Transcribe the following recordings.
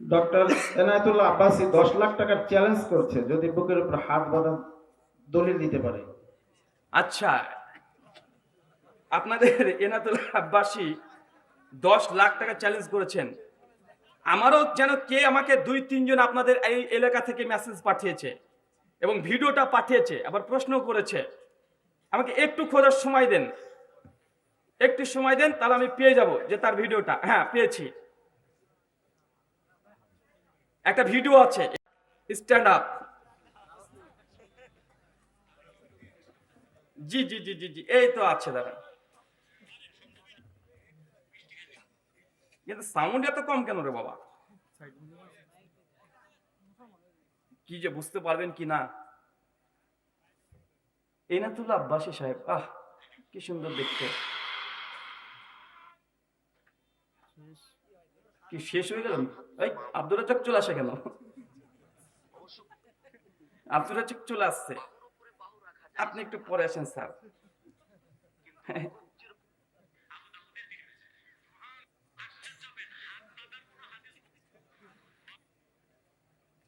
Doctor Enayetullah Abbasi দশ লাখ টাকার challenge করছে, যদি বুকের উপর হাত বাঁধা দলিল দিতে পারে। আচ্ছা আপনাদের এনাতুল আব্বাসী দশ লাখ টাকা চ্যালেঞ্জ করেছেন। আমারও যেন কে আমাকে দুই, তিনজন আপনাদের এই এলাকা থেকে মেসেজ পাঠিয়েছে এবং ভিডিওটা পাঠিয়েছে, আবার প্রশ্ন করেছে, আমাকে একটু খোঁজার সময় দেন। একটু সময় দেন, তাহলে আমি পেয়ে যাব যে তার ভিডিওটা। হ্যাঁ পেয়েছি। একটা ভিডিও আছে স্ট্যান্ড আপ জি জি জি জি জি, এই তো আছে দাদা কিন্তু সাউন্ড এত কম কেন রে বাবা? কি যে বুঝতে পারবেন কি না? এনাতুল্লাহ আব্বাসী সাহেব, আহ, কি সুন্দর দেখতে। কি শেষ হয়ে গেল? এই আব্দুর রাজাক চলে আসে কেন? আব্দুর রাজাক চলে আসছে। আপনি একটু পরে আসেন, স্যার।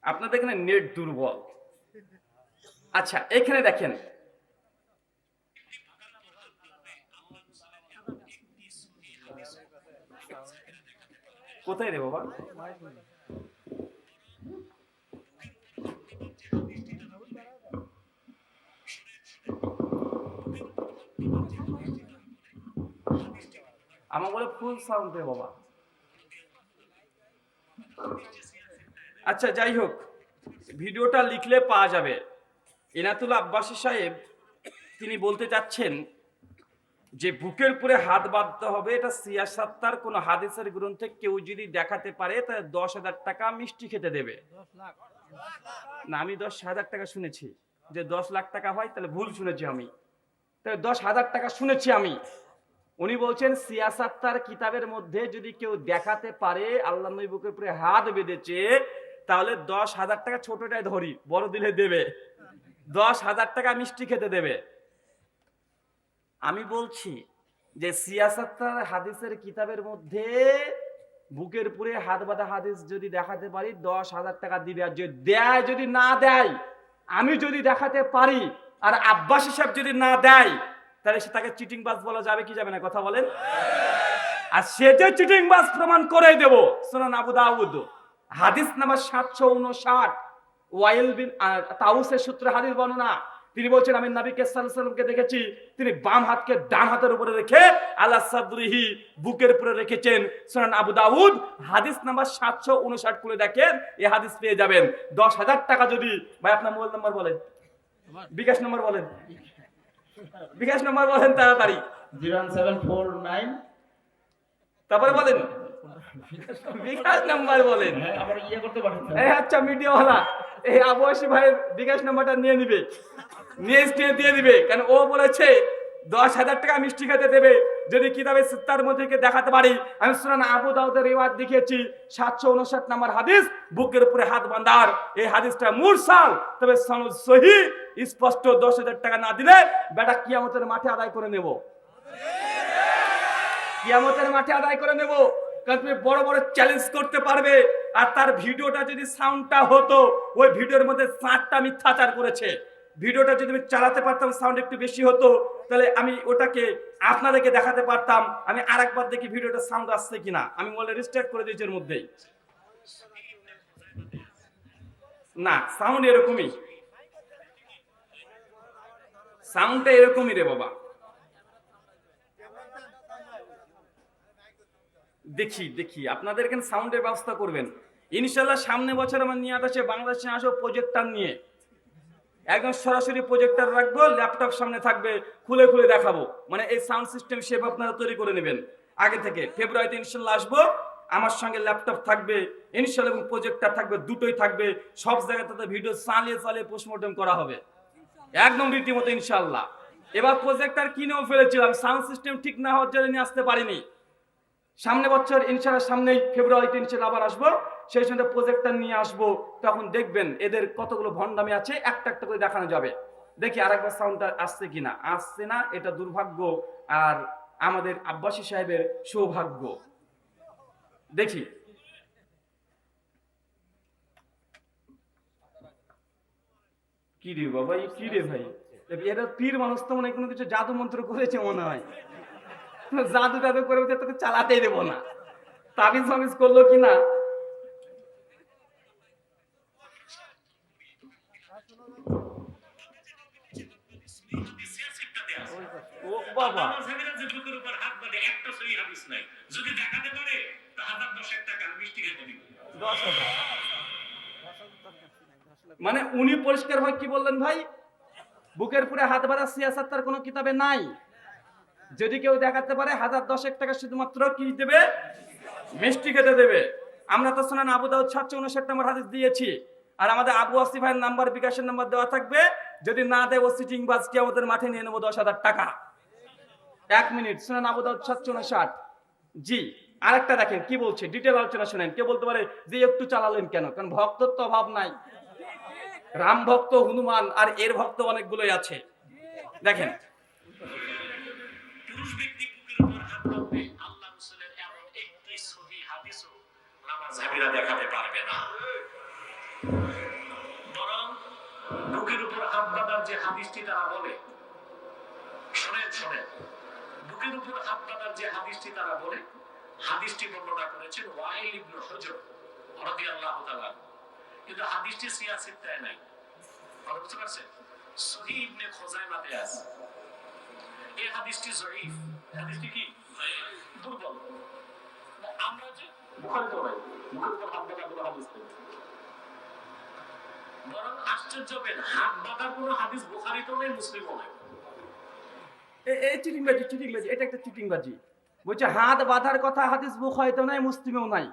আপনাদের এখানে নেট দুর্বল। আচ্ছা এখানে দেখেন কোথায় রে বাবা? আমার বলে ফুল সাউন্ড দে বাবা। আচ্ছা যাই হোক, ভিডিওটা লিখলে পাওয়া যাবে। এনাতুল আব্বাসী সাহেব, তিনি বলতে চাচ্ছেন যে বুকের উপরে হাত বাঁধতে হবে এটা সিয়াসাত্তার কোন হাদিসের গ্রন্থে কেউ যদি দেখাতে পারে তাহলে দশ হাজার টাকা মিষ্টি খেতে দেবে। না আমি দশ হাজার টাকা শুনেছি। যে দশ লাখ টাকা হয় তাহলে ভুল শুনেছি আমি। তাহলে দশ হাজার টাকা শুনেছি আমি। উনি বলছেন সিয়াসাত্তার কিতাবের মধ্যে যদি কেউ দেখাতে পারে আল্লাহ নবী বুকের উপরে হাত বেঁধেছে তাহলে দশ হাজার টাকা ছোটটাই ধরি বড় দিলে দেবে। দশ হাজার টাকা মিষ্টি খেতে দেবে। আমি বলছি যে সিয়াসাত্তার হাদিসের কিতাবের মধ্যে বুকের পুরে হাত বাঁধা হাদিস যদি দেখাতে পারি, দশ হাজার টাকা দিবে। আর যদি দেয়, যদি না দেয়, আমি যদি দেখাতে পারি, আর আব্বাস হিসাব যদি না দেয়, তাহলে সে তাকে চিটিং বাস বলা যাবে, কি যাবে না, কথা বলেন? আর সে যে চিটিং বাস প্রমাণ করে দেব শোনান আবু দাউদ। হাদিস নাম্বার সাতশো উনষাট, ওয়াইল বিন তাউসের সূত্রে হাদিস বর্ণনা। তিনি বলছেন আমি নবীকে সাল্লামকে দেখেছি তিনি বাম হাতকে ডান হাতের উপরে রেখে আল্লাহ সাদরিহি বুকের উপরে রেখেছেন। শোনান আবু দাউদ হাদিস নাম্বার সাতশো উনষাট করে দেখেন এই হাদিস পেয়ে যাবেন। দশ হাজার টাকা যদি ভাই আপনার মোবাইল নাম্বার বলেন। বিকাশ নাম্বার বলেন। বিকাশ নাম্বার বলেন তাড়াতাড়ি। Zero seven four nine. তারপরে বলেন। বিকাশ নাম্বার বলেন। আবার ইয়ে করতে পারেন আচ্ছা মিডিয়াওয়ালা। এই আবহাওয়াসী ভাইয়ের বিকাশ নাম্বারটা নিয়ে নিবে। নিয়ে স্টেজ দিয়ে দিবে। কারণ ও বলেছে, দশ হাজার টাকা মিষ্টি খেতে দেবে। যদি কিতাবে সিত্তার মধ্যে দেখাতে পারি, আমি শুনান আবু দাউদের রেওয়াজ দেখিয়েছি, সাতশো উনষাট নাম্বার হাদিস, বুকের উপরে হাত বাঁধার এই হাদিসটা মুরসাল, তবে সনদ সহি, স্পষ্ট দশ হাজার টাকা না দিলে বেটা কিয়ামতের মাঠে আদায় করে নেব। কিয়ামতের মাঠে আদায় করে নেব। কারণ তুমি বড় বড় চ্যালেঞ্জ করতে পারবে। আর তার ভিডিওটা যদি সাউন্ডটা হতো, ওই ভিডিওর মধ্যে সাতটা মিথ্যাচার করেছে। ভিডিওটা যদি আমি চালাতে পারতাম সাউন্ড একটু বেশি হতো, তাহলে আমি ওটাকে আপনাদেরকে দেখাতে পারতাম, আমি আরেকবার দেখি ভিডিওটা সাউন্ড আসছে কিনা। আমি বলে রিস্টার্ট করে দিয়েছি এর মধ্যেই। না সাউন্ড এরকমই। সাউন্ডটা এরকমই রে বাবা। দেখি দেখি, আপনাদের এখানে সাউন্ডের ব্যবস্থা করবেন। ইনশাল্লাহ সামনে বছর আমার নিয়ে আসে বাংলাদেশে আসো প্রজেক্টর নিয়ে। একদম সরাসরি প্রজেক্টর রাখব ল্যাপটপ সামনে থাকবে, খুলে খুলে দেখাবো। মানে এই সাউন্ড সিস্টেম শেপ আপনারা তৈরি করে নেবেন। আগে থেকে ফেব্রুয়ারিতে ইনশাল্লাহ আসব। আমার সঙ্গে ল্যাপটপ থাকবে, ইনশাল্লাহ এবং প্রজেক্টর থাকবে, দুটোই থাকবে। সব জায়গাতে ভিডিও চালিয়ে চালিয়ে পোস্টমর্টম করা হবে। একদম রীতিমতো ইনশাল্লাহ। এবার প্রজেক্টর কিনেও ফেলেছিলাম সাউন্ড সিস্টেম ঠিক না হওয়ার জন্য নিয়ে আসতে পারিনি। সামনে বছর, ইনশাল্লাহ সামনেই ফেব্রুয়ারিতে ইনশাল্লাহ আবার আসব। সেই সঙ্গে প্রজেক্টার নিয়ে আসব, তখন দেখবেন এদের কতগুলো ভণ্ডামি আছে, একটা একটা করে দেখানো যাবে। দেখি আরেকবার সাউন্ডটা আসছে কিনা। আসছে না, এটা দুর্ভাগ্য আর আমাদের আব্বাসী সাহেবের সৌভাগ্য। দেখি। কি রে বাবা কি রে ভাই? এরা পীর মানুষ তো মনে কোনো কিছু জাদু মন্ত্র করেছে মনে হয়। জাদু টাদু করে তোকে চালাতেই দেবো না। তাবিজ মাবিজ করল কিনা? বাবা। মাঝহাবিরা যে বুকের উপর হাত বাঁধে একটা সহি হাদিস নাই। যদি দেখাতে পারে তো হাজার দশেক টাকা মিষ্টি খেতে দিবে। দশ মানে উনি পরিষ্কার ভাই কি বললেন ভাই? বুকের পুরে হাত বাঁধা সিয়াসাত তার কোনো কিতাবে নাই। যদি কেউ দেখাতে পারে হাজার দশেক টাকা শুধুমাত্র কি দেবে? মিষ্টি খেতে দেবে। আমরা তো শোনান আবু দাউদ সাতশো উনষাট নম্বর হাদিস দিয়েছি। আর আমাদের আবু আসি ভাইয়ের নাম্বার বিকাশের নাম্বার দেওয়া থাকবে। যদি না দেয় ও সিটিং বাস কি আমাদের মাঠে নিয়ে নেব দশ হাজার টাকা। এক মিনিট শুনেন আবু দাউদ সাতশো উনষাট জি, আরেকটা দেখেন, কি বলছে? ডিটেল আলোচনা শুনেন। কে বলতে পারে যে একটু চালালেন কেন? কারণ ভক্তর তো অভাব নাই। রাম ভক্ত, হনুমান, আর এর ভক্ত অনেকগুলোই আছে। দেখেন। দেখাতে পারবে না। বরং বুকের উপর হাত যে হাদিসটি তারা বলে, শোনেন শোনেন। বুকের উপর হাত বাঁধার যে হাদিসটি তারা বলে, হাদিসটি বর্ণনা করেছেন ইবনে কিন্তু হাদিসটি সিয়াসিত্তায় নাই। বুঝতে সহিহ ইবনে আছে। এই হাদিসটি জয়ীফ। হাদিসটি কি? দুর্বল। আমরা যে বুখারীতে নাই বুখারীতে হাত বাঁধা কোনো হাদিস নেই। বরং আশ্চর্য হবেন হাত বাঁধার কোনো হাদিস বুখারীতেও নেই, মুসলিমও নেই। চিটিংবাজি চিটিংবাজি, এটা একটা চিটিংবাজি। বলছে, হাত বাঁধার কথা হাদিস বুখাইতেও নাই, মুসলিমেও নাই।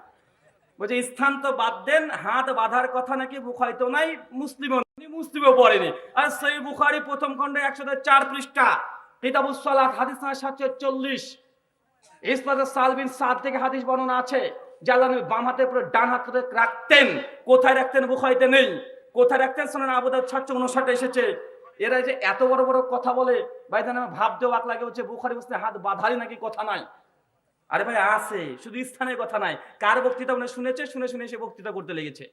বলছে, স্থান তো বাদ দেন, হাত বাঁধার কথা নাকি বুখাইতেও নাই, মুসলিমও মুসলিমও পড়েনি। আর সেই বুখারি প্রথম খণ্ডে একশো চার পৃষ্ঠা, কিতাবুস সালাত, হাদিস নাম্বার সাতশো চল্লিশ। ইসমাতের সালবিন সাত থেকে হাদিস বর্ণনা আছে জাল্লা নবী বাম হাতে পুরো ডান হাতে রাখতেন। কোথায় রাখতেন বুখাইতে নেই। কোথায় রাখতেন? শোনেন আবুদার সাতশো উনষাটে এসেছে। এরা যে এত বড় বড় কথা বলে, ভাই আমার ভাবতেও বাক লাগে হচ্ছে বুখারি বুঝতে হাত বাঁধারই নাকি কথা নাই? আরে ভাই, আছে, শুধু স্থানের কথা নাই। কার বক্তৃতা উনি শুনেছে? শুনে শুনে সে বক্তৃতা করতে লেগেছে।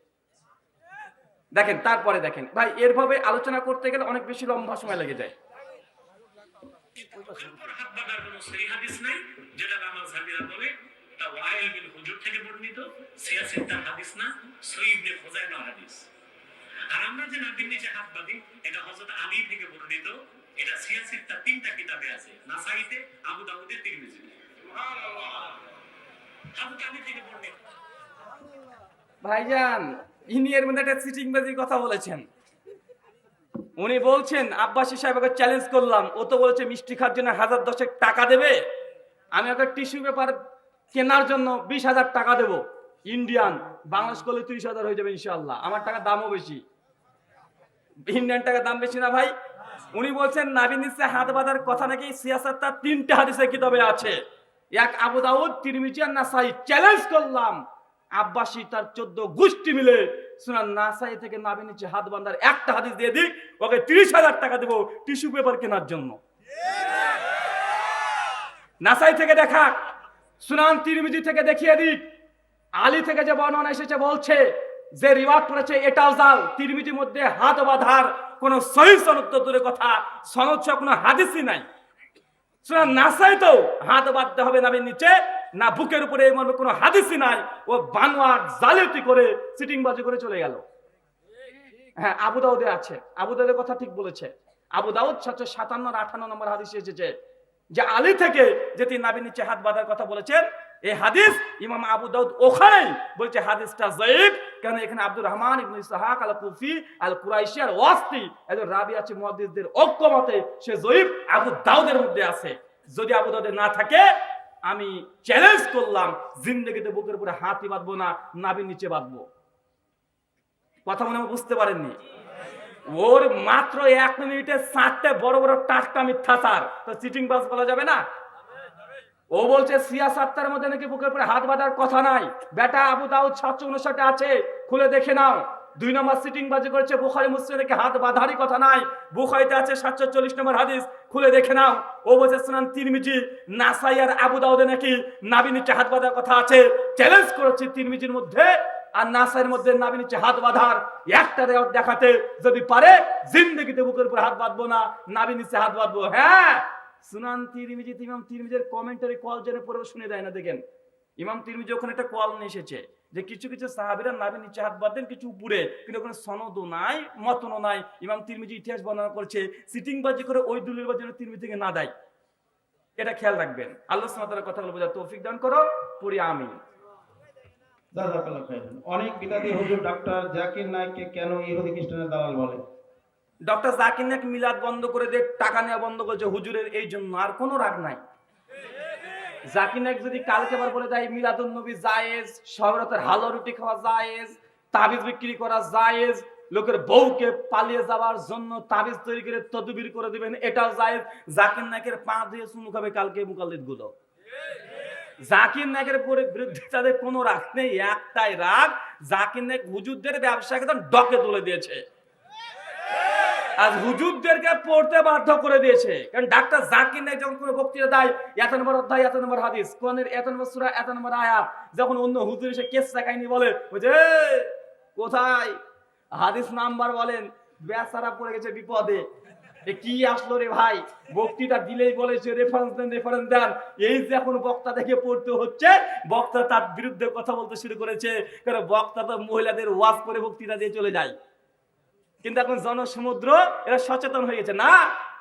দেখেন, তারপরে দেখেন। ভাই এরভাবে আলোচনা করতে গেলে অনেক বেশি লম্বা সময় লেগে যায়। যেটা আর আমরা যে নাবির নিচে হাত বাঁধি, এটা হযরত আলী থেকে বর্ণিত। এটা সিয়াসিত্তার তিনটা কিতাবে আছে। নাসাইতে, আবু দাউদে তিরমিজিতে হযরত আলী থেকে বর্ণিত। ভাইজান, ইনি এর মধ্যে একটা সিটিংবাজির কথা বলেছেন। উনি বলছেন, আব্বাসী সাহেবকে চ্যালেঞ্জ করলাম। ও তো বলেছে, মিষ্টি খাওয়ার জন্য হাজার দশেক টাকা দেবে। আমি ওকে টিস্যু পেপার কেনার জন্য বিশ হাজার টাকা দেবো। ইন্ডিয়ান বাংলাদেশ করলে তিরিশ হাজার হয়ে যাবে ইনশাল্লাহ আমার টাকার দামও বেশি। ইন্ডিয়ান টাকার দাম বেশি না ভাই? উনি বলছেন নাবিন নিচ্ছে হাত বাঁধার কথা নাকি সিয়াসাত তার তিনটা হাদিসে কিতাবে আছে। এক আবু দাউদ, তিরমিজি, আর নাসাই। চ্যালেঞ্জ করলাম। আব্বাসী তার চোদ্দ গোষ্ঠী মিলে শোনা নাসাই থেকে নাবিন নিচ্ছে হাত বাঁধার একটা হাদিস দিয়ে দিক ওকে তিরিশ হাজার টাকা দেবো টিস্যু পেপার কেনার জন্য। নাসাই থেকে দেখা সুনান তিরমিজি থেকে দেখিয়ে দিক। আলী থেকে যে বর্ণনা এসেছে বলছে যে রিওয়াজ করেছে এটাও জাল। তিরমিজির মধ্যে হাত বাঁধার কোন সহি সনদ দূরের কথা, সনদ কোনো হাদিসই নাই। নাসাই তো হাত বাঁধতে হবে নাবির নিচে, না বুকের উপরে এই মর্মে কোনো হাদিসই নাই। ও বানোয়ার জালিয়াতি করে সিটিং বাজি করে চলে গেল। হ্যাঁ আবু দাউদে আছে। আবু দাউদের কথা ঠিক বলেছে। আবু দাউদ সাতশো সাতান্ন আঠান্ন নম্বর হাদিস এসেছে যে আলী থেকে যে তিনি নাবির নিচে হাত বাঁধার কথা বলেছেন এই হাদিস ইমাম আবু দাউদ ওখানেই বলছে, হাদিসটা জয়ীব কেন এখানে আব্দুর রহমান ইবনে ইসহাক আল কুফি আল কুরাইশি আর ওয়াসতি একজন রাবি আছে মুহাদ্দিসদের ঐক্যমতে, সে জয়ীব আবু দাউদের মধ্যে আছে। যদি আবু দাউদের না থাকে, আমি চ্যালেঞ্জ করলাম, জিন্দগিতে বুকের উপরে হাতই বাঁধবো না, নাবির নিচে বাঁধবো। কথা মনে বুঝতে পারেননি? ওর মাত্র এক মিনিটে চারটে বড় বড় টাটকা মিথ্যাচার। তো চিটিং বাস বলা যাবে না? ও বলছে, সিয়াসাত্তার মধ্যে নাকি বুকের উপরে হাত বাঁধার কথা নাই। বেটা আবু দাউদ সাতশো উনষাটে আছে, খুলে দেখে নাও। দুই নম্বর সিটিং বাজি করেছে বুখারি মুসলিম নাকি হাত বাঁধারই কথা নাই। বুখারিতে আছে সাতশো চল্লিশ নম্বর হাদিস, খুলে দেখে নাও। ও বলছে, স্নান তিরমিজি, নাসাই আর আবু দাউদে নাকি নাবি নিচে হাত বাঁধার কথা আছে। চ্যালেঞ্জ করেছে তিরমিজির মধ্যে, আর নাসের মধ্যে নাবি নিচে হাত বাঁধার একটা দেখাতে যদি পারে, জিন্দগিতে বুকের উপর হাত বাঁধবো না নাবি নিচে হাত বাঁধবো। হ্যাঁ সুনান তিরমিজি, ইমাম তিরমিজের কমেন্টারি কল জেনে পড়েও শুনে দেয় না, দেখেন। ইমাম তিরমিজি ওখানে একটা কল নিয়ে এসেছে যে কিছু কিছু সাহাবিরা নাবি নিচে হাত বাঁধেন, কিছু উপরে, কিন্তু ওখানে সনদও নাই, মতনও নাই। ইমাম তিরমিজি ইতিহাস বর্ণনা করছে সিটিং বাজি করে ওই দুলের বাজি যেন তিরমিজি থেকে না দেয়। এটা খেয়াল রাখবেন। আল্লাহ সামাতার কথাগুলো বোঝার তৌফিক দান করো, পড়ি আমি। অনেক বিদাতি হুজুর ডাক্তার জাকির নাইককে কেন ইহুদি খ্রিস্টানের দালাল বলে? ডক্টর জাকির নাক মিলাদ বন্ধ করে দিয়ে টাকা নেওয়া বন্ধ করেছে? হুজুরের এই জন্য আর কোনো রাগ নাই। জাকির নাক যদি কালকে আবার বলে দেয়, মিলাদুন নবী জায়েজ সবরাতের হালো রুটি খাওয়া জায়েজ, তাবিজ বিক্রি করা জায়েজ, লোকের বউকে পালিয়ে যাওয়ার জন্য তাবিজ তৈরি করে তদবির করে দিবেন, এটাও জায়েজ। জাকির নাকের পা দিয়ে চুমু খাবে কালকে মুকাল্লিদগুলো জাকির নাকের পরে বিরুদ্ধে তাদের কোনো রাগ নেই, একটাই রাগ, জাকির নাক হুজুরদের ব্যবসাকে ডকে তুলে দিয়েছে। আজ হুজুরদেরকে পড়তে বাধ্য করে দিয়েছে। কারণ ডাক্তার জাকির নাইক যখন কোনো বক্তৃতা দেয়, এত নম্বর অধ্যায়, এত নম্বর হাদিস, কোরআনের এত নম্বর সূরা, এত নম্বর আয়াত, যখন অন্য হুজুর এসে কেস কাহিনী বলে যে, কোথায়? হাদিস নাম্বার বলেন, বেচারা পড়ে গেছে বিপদে। কি আসলো রে ভাই? বক্তৃতা দিলেই বলে যে রেফারেন্স দেন রেফারেন্স দেন। এই যে এখন বক্তা দেখে পড়তে হচ্ছে, বক্তা তার বিরুদ্ধে কথা বলতে শুরু করেছে, কারণ বক্তা তো মহিলাদের ওয়াজ করে বক্তৃতা দিয়ে চলে যায়। কিন্তু এখন জনসমুদ্র, এরা সচেতন হয়ে গেছে। না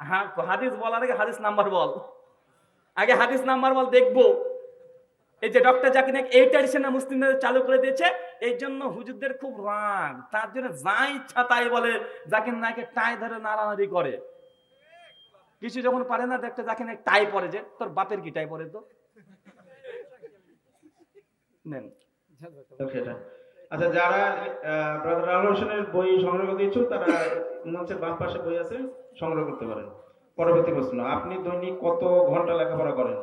হ্যাঁ হাদিস বলার আগে হাদিস নাম্বার বল। আগে হাদিস নাম্বার বল দেখব। এই যে ডক্টর জাকির নাইক এই ট্র্যাডিশনাল মুসলিমদের চালু করে দিয়েছে, এই জন্য হুজুরদের খুব রাগ। তার জন্য যা ইচ্ছা তাই বলে জাকির নাইকে টাই ধরে নাড়ানাড়ি করে। কিছু যখন পারে না, দেখতে জাকির নাইক টাই পরে যে, তোর বাপের কি টাই পরে তো? নেন। আচ্ছা যারা ব্রাদার রাহুল হোসেনের বই সংগ্রহ করতে ইচ্ছুক, তারা মঞ্চের বাম পাশে বই আছে, সংগ্রহ করতে পারেন। পরবর্তী প্রশ্ন, আপনি দৈনিক কত ঘণ্টা লেখাপড়া করেন?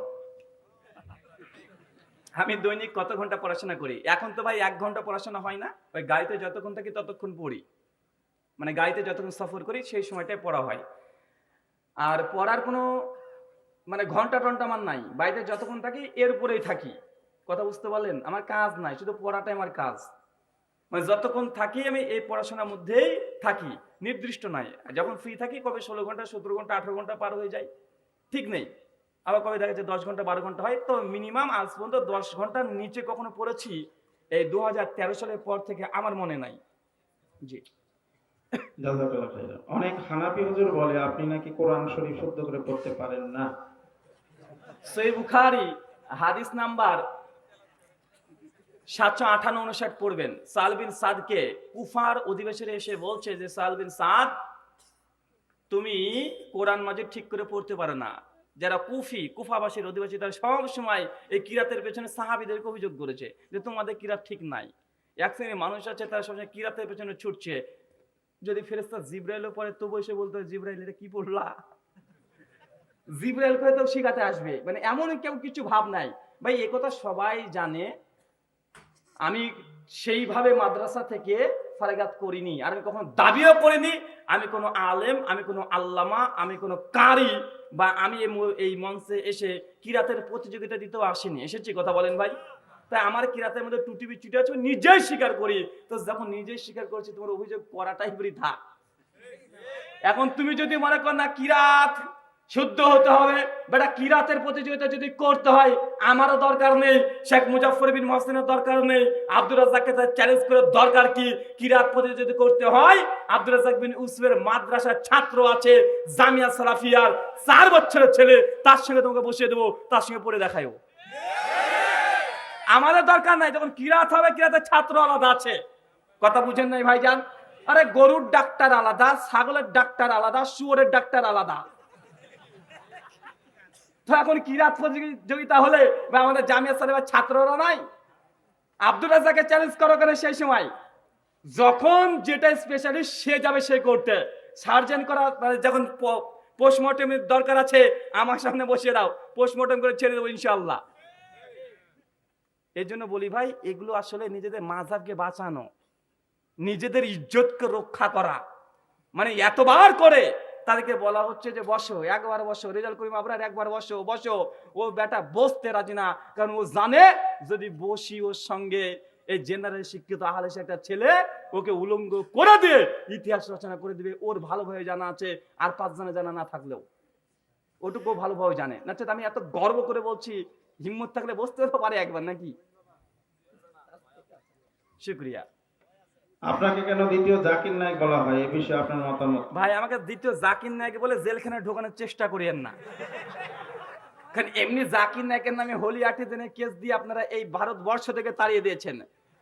আমি দৈনিক কত ঘণ্টা পড়াশোনা করি? এখন তো ভাই এক ঘণ্টা পড়াশোনা হয় না, ওই গাড়িতে যতক্ষণ থাকি ততক্ষণ পড়ি। মানে গাড়িতে যতক্ষণ সফর করি, সেই সময়টাই পড়া হয়। আর পড়ার কোনো মানে ঘণ্টা টন্টা আমার নাই। বাড়িতে যতক্ষণ থাকি, এর উপরেই থাকি। কথা বুঝতে পারলেন? আমার কাজ নাই, শুধু পড়াটাই আমার কাজ। মানে যতক্ষণ থাকি আমি এই পড়াশোনার মধ্যেই থাকি নির্দিষ্ট নাই। যখন ফ্রি থাকি কবে ষোলো ঘণ্টা সতেরো ঘণ্টা আঠেরো ঘণ্টা পার হয়ে যায়? ঠিক নেই। আবার কবে দেখা যাচ্ছে দশ ঘণ্টা বারো ঘণ্টা হয় তো মিনিমাম আজ পর্যন্ত দশ ঘণ্টার নিচে কখনো পড়েছি এই দু হাজার তেরো সালের পর থেকে আমার মনে নাই। জি। অনেক হানাফি হুজুর বলে আপনি নাকি কোরআন শরীফ শুদ্ধ করে পড়তে পারেন না। সই বুখারি হাদিস নাম্বার সাতশো আঠান্ন উনষাট পড়বেন। সালবিন সাদকে কুফার অধিবেশনে এসে বলছে যে, সালবিন সাদ, তুমি কোরআন মাজিদ ঠিক করে পড়তে পারো না। যারা কুফি, কুফাবাসীর অধিবাসী, তারা সব সময় এই কিরাতের পেছনে সাহাবিদেরকে অভিযোগ করেছে যে, তোমাদের কিরাত ঠিক নাই। এক শ্রেণির মানুষ আছে, তারা সবসময় কিরাতের পেছনে ছুটছে। যদি ফেরেস্তা জিব্রাইলও পরে তবু এসে বলতো, জিব্রাইল, এটা কি পড়লা? জিব্রাইল করে তো শিখাতে আসবে। মানে এমন কেউ কিছু ভাব নাই। ভাই, এ কথা সবাই জানে। আমি সেইভাবে মাদ্রাসা থেকে ফারেগাত করিনি, আর আমি কখনো দাবিও করিনি। আমি কোনো আলেম, আমি কোনো আল্লামা, আমি কোনো কারি, বা আমি এই মঞ্চে এসে কিরাতের প্রতিযোগিতা দিতেও আসিনি। এসেছি, কথা বলেন ভাই। তাই আমার কিরাতের মধ্যে টুটি বিচুটি আছে নিজেই স্বীকার করি। তো যখন নিজেই স্বীকার করছি, তোমার অভিযোগ করাটাই বৃথা। এখন তুমি যদি মনে কর না কিরাত শুদ্ধ হতে হবে। বেটা, কিরাতের প্রতিযোগিতা যদি করতে হয়, আমারও দরকার নেই। শেখ মুজাফর বিন মহসিনের দরকার নেই। আব্দুর রাজাককে তার চ্যালেঞ্জ করে দরকার কি? কিরাত প্রতিযোগিতা করতে হয়, আব্দুর রাজাক বিন উসবের মাদ্রাসার ছাত্র আছে, জামিয়া সালাফিয়ার চার বছরের ছেলে, তার সঙ্গে তোমাকে বসিয়ে দেবো, তার সঙ্গে পড়ে দেখাইও। আমাদের দরকার নাই, যখন কিরাত হবে, কিরাতের ছাত্র আলাদা আছে। কথা বুঝেন নাই ভাইজান? আরে গরুর ডাক্তার আলাদা, ছাগলের ডাক্তার আলাদা, শুয়োরের ডাক্তার আলাদা। তো এখন কিরাত প্রতিযোগিতা হলে বা আমাদের জামিয়া সালেবার ছাত্ররা নাই? আব্দুল রাজাকে চ্যালেঞ্জ করো কেন সেই সময়? যখন যেটা স্পেশালিস্ট সে যাবে সে করতে সার্জেন করা মানে যখন পোস্টমর্টমের দরকার আছে, আমার সামনে বসিয়ে দাও। পোস্টমর্টম করে ছেড়ে দেবো ইনশাল্লাহ এই জন্য বলি ভাই, এগুলো আসলে নিজেদের মাঝাবকে বাঁচানো। নিজেদের ইজ্জতকে রক্ষা করা। মানে এতবার করে তাদেরকে বলা হচ্ছে যে বসো, একবার বসো, রেজাল্ট করিম আপনার একবার বসো বসো। ও বেটা বসতে রাজি না, কারণ ও জানে যদি বসি ওর সঙ্গে এই জেনারেল শিক্ষিত আহলে একটা ছেলে, ওকে উলঙ্গ করে দিয়ে ইতিহাস রচনা করে দিবে, ওর ভালোভাবে জানা আছে, আর পাঁচজনে জানা না থাকলেও। ওটুকু ভালোভাবে জানে। না আমি এত গর্ব করে বলছি, হিম্মত থাকলে বসতে পারে একবার, নাকি? শুক্রিয়া। আপনাকে কেন দ্বিতীয় জাকির নায়ক বলা হয়? এই বিষয়ে আপনার মতামত ভাই, আমাকে দ্বিতীয় জাকির নায়ক বলে জেলখানায় ঢোকানোর চেষ্টা করিয়েন না। কারণ এমনি জাকির নায়কের নামে হোলি আটে দিনে কেস দিয়ে আপনারা এই ভারতবর্ষ থেকে তাড়িয়ে দিয়েছেন।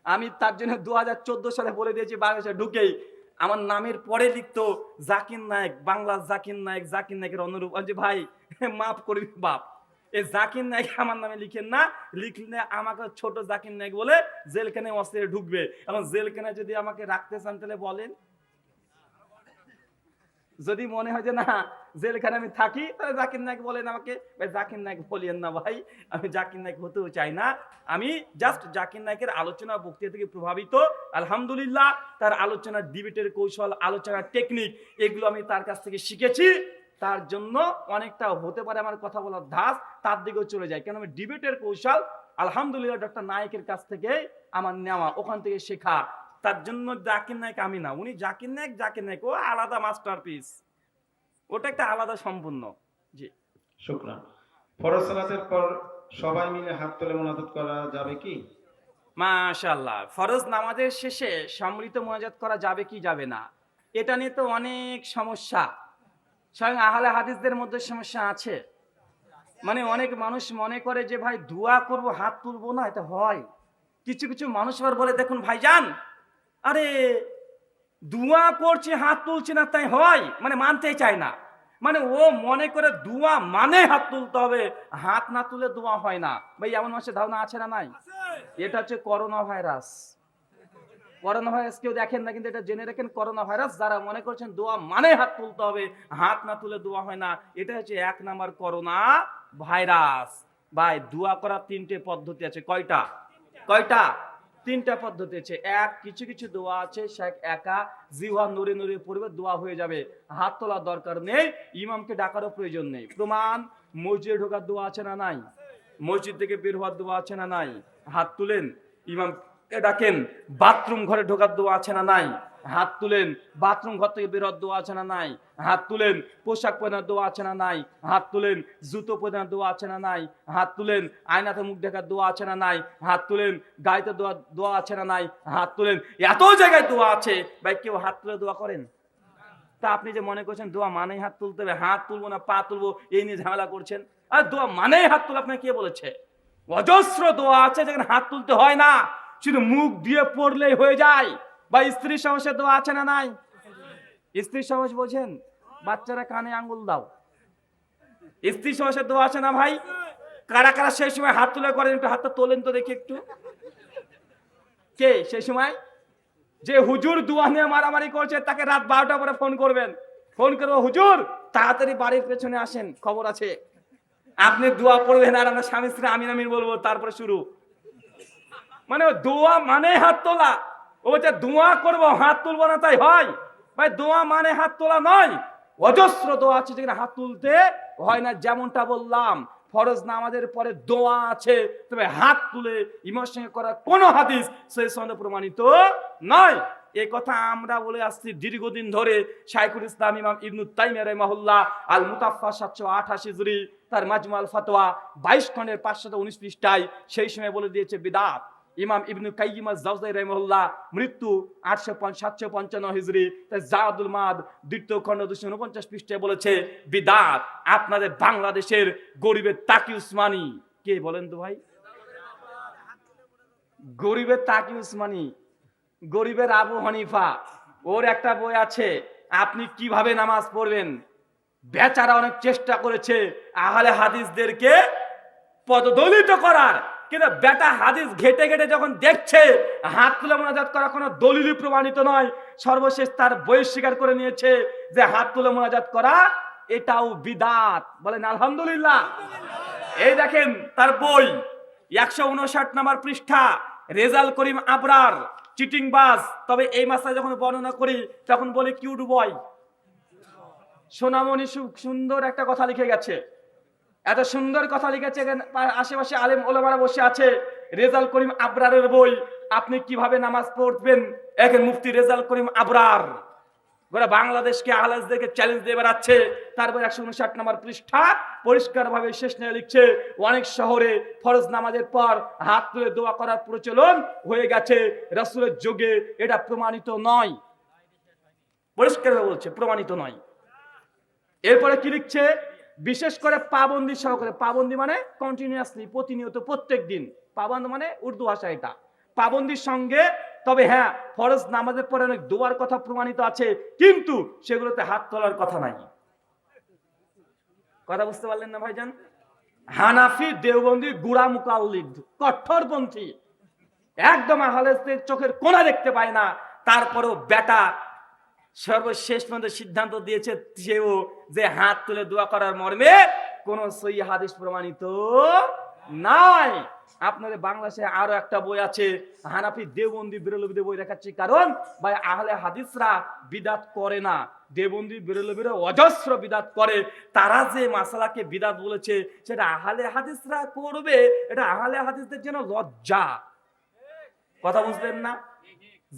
আমি তার জন্য দু হাজার চোদ্দ সালে বলে দিয়েছি, বাংলাদেশে ঢুকেই। আমার নামের পরে লিখতো জাকির নায়ক বাংলা জাকির নায়ক, জাকির নায়কের অনুরূপ। ভাই, মাফ করবি, বাপ। এই জাকির নায়ক আমার নামে লিখেন না, লিখলে আমাকে ছোট জাকির নায়ক বলে জেলখানায় অস্ত্রে ঢুকবে। এখন জেলখানায় যদি আমাকে রাখতে চান তাহলে বলেন। যদি মনে হয় যে না জেলখানে আমি থাকি, তাহলে জাকির নায়ক বলেন আমাকে। ভাই, জাকির নায়ক বলিয়েন না ভাই, আমি জাকির নায়ক হতেও চাই না। আমি জাস্ট জাকির নায়কের আলোচনা বক্তৃতা থেকে প্রভাবিত। আলহামদুলিল্লাহ, তার আলোচনার ডিবেটের কৌশল, আলোচনার টেকনিক এগুলো আমি তার কাছ থেকে শিখেছি। তার জন্য অনেকটা হতে পারে আমার কথা বলার ধাস তার দিকেও চলে যায়। কেন? আমি ডিবেটের কৌশল আলহামদুলিল্লাহ ডক্টর নায়কের কাছ থেকে আমার নেওয়া ওখান থেকে শেখা। তার জন্য জাকির নায়ক আমি না। উনি জাকির নায়ক জাকির নায়ক ও আলাদা মাস্টারপিস ওটা একটা আলাদা সম্পূর্ণ। জি। শুক্রান। ফরজ পর সবাই মিলে হাত তুলে মোনাজাত করা যাবে কি? মাশাল্লাহ ফরজ নামাজের শেষে সম্মিলিত মোনাজাত করা যাবে কি যাবে না। এটা নিয়ে তো অনেক সমস্যা। স্বয়ং আহলে হাদিসদের মধ্যে সমস্যা আছে। মানে অনেক মানুষ মনে করে যে ভাই দোয়া করব হাত তুলবো না এটা হয়। কিছু কিছু মানুষ আবার বলে দেখুন ভাইজান আরে দোয়া করছে হাত তুলছে না তাই হয়। মানে মানতেই চায় না। মানে ও মনে করে দোয়া মানে হাত তুলতে হবে হাত না তুলে দোয়া হয় না। ভাই এমন মানুষের ধারণা আছে না নাই? এটা হচ্ছে করোনা ভাইরাস। করোনা ভাইরাস কেউ দেখেন না, কিন্তু এটা জেনে রাখেন করোনা ভাইরাস যারা মনে করছেন দোয়া মানে হাত তুলতে হবে, হাত না তুলে দোয়া হয় না, এটা হচ্ছে এক নাম্বার করোনা ভাইরাস ভাই, দোয়া করার তিনটে পদ্ধতি আছে, কয়টা? কয়টা? তিনটা পদ্ধতি আছে। এক, কিছু কিছু দোয়া আছে, শেখ একা জিহা নুরে নুরে পড়বে, দোয়া হয়ে যাবে। হাত তোলার দরকার নেই, ইমামকে ডাকারও প্রয়োজন নেই। প্রমাণ, মসজিদে ঢোকার দোয়া আছে না নাই? মসজিদ থেকে বের হওয়ার দোয়া আছে না নাই? হাত তুলেন ইমামকে ডাকেন, বাথরুম ঘরে ঢোকার দোয়া আছে না নাই? হাত তুলেন, বাথরুম ঘর থেকে বেরোর দোয়া আছে না নাই? হাত তুলেন, পোশাক পরানোর দোয়া আছে না নাই? হাত তুলেন, জুতো পরানোর দোয়া আছে না নাই? হাত তুলেন, আয়নাতে মুখ দেখার দোয়া আছে না নাই? হাত তুলেন গাড়িতে দোয়া দোয়া আছে না নাই? হাত তুলেন, এত জায়গায় দোয়া আছে, ভাই কেউ হাত তুলে দোয়া করেন? তা আপনি যে মনে করছেন দোয়া মানেই হাত তুলতে হবে, হাত তুলবো না, পা তুলবো, এই নিয়ে ঝামেলা করছেন? আর দোয়া মানেই হাত তুলে আপনাকে কে বলেছে? অজস্র দোয়া আছে যেখানে হাত তুলতে হয় না। শুধু মুখ দিয়ে পড়লেই হয়ে যায়। বা স্ত্রীর সাহসের দোয়া আছে না নাই? স্ত্রীর সাহস বোঝেন বাচ্চারা কানে আঙ্গুল দাও। স্ত্রী সাহসের দোয়া আছে না ভাই? কারা কারা সেই সময় হাত তুলে করেন, একটু হাতটা তোলেন তো দেখি একটু। কে? সেই সময়? যে হুজুর দোয়া নিয়ে মারামারি করছে, তাকে রাত বারোটা পরে ফোন করবেন। ফোন করব, হুজুর, তাড়াতাড়ি বাড়ির পেছনে আসেন, খবর আছে। আপনি দোয়া পড়বেন আর আমরা স্বামী স্ত্রী আমিন আমিন বলব, তারপরে শুরু। মানে দোয়া মানে হাত তোলা। ও বলছে, দোয়া করব, হাত তুলবো না, তাই হয়। ভাই, দোয়া মানে হাত তোলা নয়। অজস্র দোয়া আছে যেখানে হাত তুলতে হয় না, যেমনটা বললাম, ফরজ নামাজের পরে দোয়া আছে, তবে হাত তুলে ইমার সঙ্গে করা কোনো হাদিস সেই সঙ্গে প্রমাণিত নয়। এই কথা আমরা বলে আসছি দীর্ঘদিন ধরে শাইখুল ইসলাম ইমাম ইবনু তাইমিয়া রাহিমাহুল্লাহ আল মুতাফা সাতশো আঠাশি জুরি তার মাজমাল ফাতোয়া বাইশ খণ্ডের পাঁচশত উনিশ পৃষ্ঠায় সেই সময় বলে দিয়েছে বিদাত। ইমাম ইবনু কাইয়িম আজ-জাওজাই মৃত্যু আটশো সাতশো পঞ্চান্ন হিজরি। তাই জাদুল মাদ দ্বিতীয় খণ্ড দুশো উনপঞ্চাশ পৃষ্ঠায় বলেছে, বিদাত, আপনাদের বাংলাদেশের গরিবের তাকি উসমানী। কে বলেন তো ভাই? গরিবের তাকি উসমানী, গরিবের আবু হানিফা, ওর একটা বই আছে, আপনি কীভাবে নামাজ পড়বেন? বেচারা অনেক চেষ্টা করেছে, আহলে হাদিসদেরকে পদদলিত করার। কিন্তু বেটা হাদিস ঘেটে ঘেটে যখন দেখছে, হাত তুলে মোনাজাত করা কোনো দলিলই প্রমাণিত নয়। সর্বশেষ তার বই স্বীকার করে নিয়েছে যে হাত তুলে মোনাজাত করা এটাও বিদাত। বলেন, আলহামদুলিল্লাহ। এই দেখেন তার বই, একশো উনষাট নাম্বার পৃষ্ঠা, রেজাল করিম আবরার চিটিং বাস তবে এই মাসটা যখন বর্ণনা করি, তখন বলি কিউট বয়। সোনামণি সুন্দর একটা কথা লিখে গেছে। এত সুন্দর কথা লিখেছে আশেপাশে আলেম ওলামারা বসে আছে। রেজাল করিম আবরারের বই। আপনি কীভাবে নামাজ পড়বেন? এখন মুফতি রেজাল করিম আবরার। গোটা বাংলাদেশকে আহলাজদেরকে চ্যালেঞ্জ দিয়ে বেড়াচ্ছে। তারপর একশো উনষাট নম্বর পৃষ্ঠা পরিষ্কার ভাবে শেষ নিয়ে লিখছে। অনেক শহরে ফরজ নামাজের পর হাত তুলে দোয়া করার প্রচলন হয়ে গেছে। রাসূলের যুগে এটা প্রমাণিত নয়। পরিষ্কার বলছে, প্রমাণিত নয়। এরপরে কি লিখছে? বিশেষ করে পাবন্দি সহকারে, পাবন্দি মানে কন্টিনিউয়াসলি প্রতিনিয়ত প্রত্যেক দিন পাবন্দ মানে উর্দু ভাষা এটা। পাবন্দির সঙ্গে, তবে হ্যাঁ ফরজ নামাজের পরে অনেক দোয়ার কথা প্রমাণিত আছে, কিন্তু সেগুলোতে হাত তোলার কথা নাই। কথা বুঝতে পারলেন না ভাইজান? হানাফি, দেওবন্দি, গুড়া মুকাল্লিদ কঠোরপন্থী একদম আহলেদের চোখের কোনা দেখতে পায় না। তারপরও বেটা সর্বশেষ পর্যন্ত সিদ্ধান্ত দিয়েছে সেও যে হাত তুলে দোয়া করার মর্মে কোন সই হাদিস প্রমাণিত নাই। আপনাদের বাংলাদেশে আরও একটা বই আছে, হানাফি দেবন্দি বেরলবিদে বই দেখাচ্ছি। কারণ ভাই, আহলে হাদিসরা বিদাত করে না। দেবন্দি বেরলবিরা অজস্র বিদাত করে। তারা যে মাসালাকে বিদাত বলেছে, সেটা আহলে হাদিসরা করবে। এটা আহলে হাদিসদের যেন লজ্জা। কথা বুঝলেন না?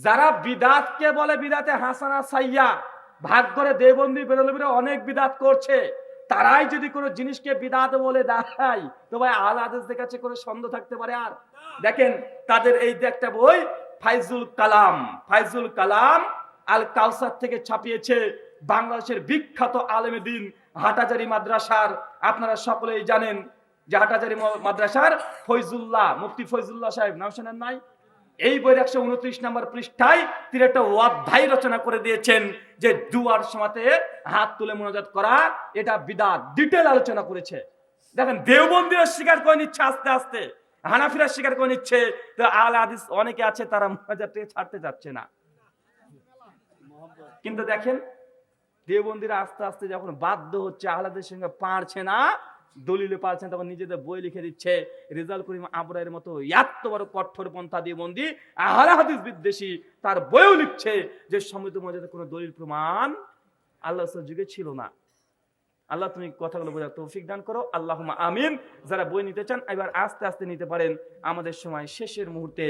যারা বিদাতকে বলে বিদাতে হাসানা সাইয়া, ভাগ করে দেবন্দি বেরলবিরা অনেক বিদাত করছে, তারাই যদি কোনো জিনিসকে বিদাত বলে দেখায় তো ভাই আল আদেশদের কাছে কোনো সন্দেহ থাকতে পারে আর? দেখেন, তাদের এই একটা বই, ফাইজুল কালাম ফাইজুল কালাম আল কাউসার থেকে ছাপিয়েছে বাংলাদেশের বিখ্যাত আলেমে দিন, হাটাজারি মাদ্রাসার, আপনারা সকলেই জানেন যে হাটাজারি মাদ্রাসার ফৈজুল্লাহ, মুফতি ফৈজুল্লাহ সাহেব, নাম শোনেন নাই? এই বইয়ের একশো উনত্রিশ নম্বর পৃষ্ঠায় তিনি একটা অধ্যায় রচনা করে দিয়েছেন যে দুয়ার সমাতে হাত তুলে মোনাজাত করা, এটা বিদাত ডিটেল আলোচনা করেছে। দেখেন দেওবন্দিও স্বীকার করে নিচ্ছে আস্তে আস্তে, হানাফিরা স্বীকার করে নিচ্ছে, তো আল হাদিস অনেকে আছে, তারা মোনাজাত থেকে ছাড়তে যাচ্ছে না। কিন্তু দেখেন, দেওবন্দিরা আস্তে আস্তে যখন বাধ্য হচ্ছে, আহলাদের সঙ্গে পারছে না দলিলে পাচ্ছেন তখন নিজেদের বই লিখে দিচ্ছে। রেজাল করিম আবরায়ের মতো এত বড় কঠোর পন্থা দিয়ে বন্দি আহারা হাদিস বিদ্বেষী তার বইও লিখছে যে সমৃদ্ধ মর্যাদা কোনো দলিল প্রমাণ আল্লাহ যুগে ছিল না। আল্লাহ তুমি কথাগুলো বোঝার তৌফিক দান করো। আল্লাহ আমিন। যারা বই নিতে চান, এবার আস্তে আস্তে নিতে পারেন। আমাদের সময় শেষের মুহূর্তে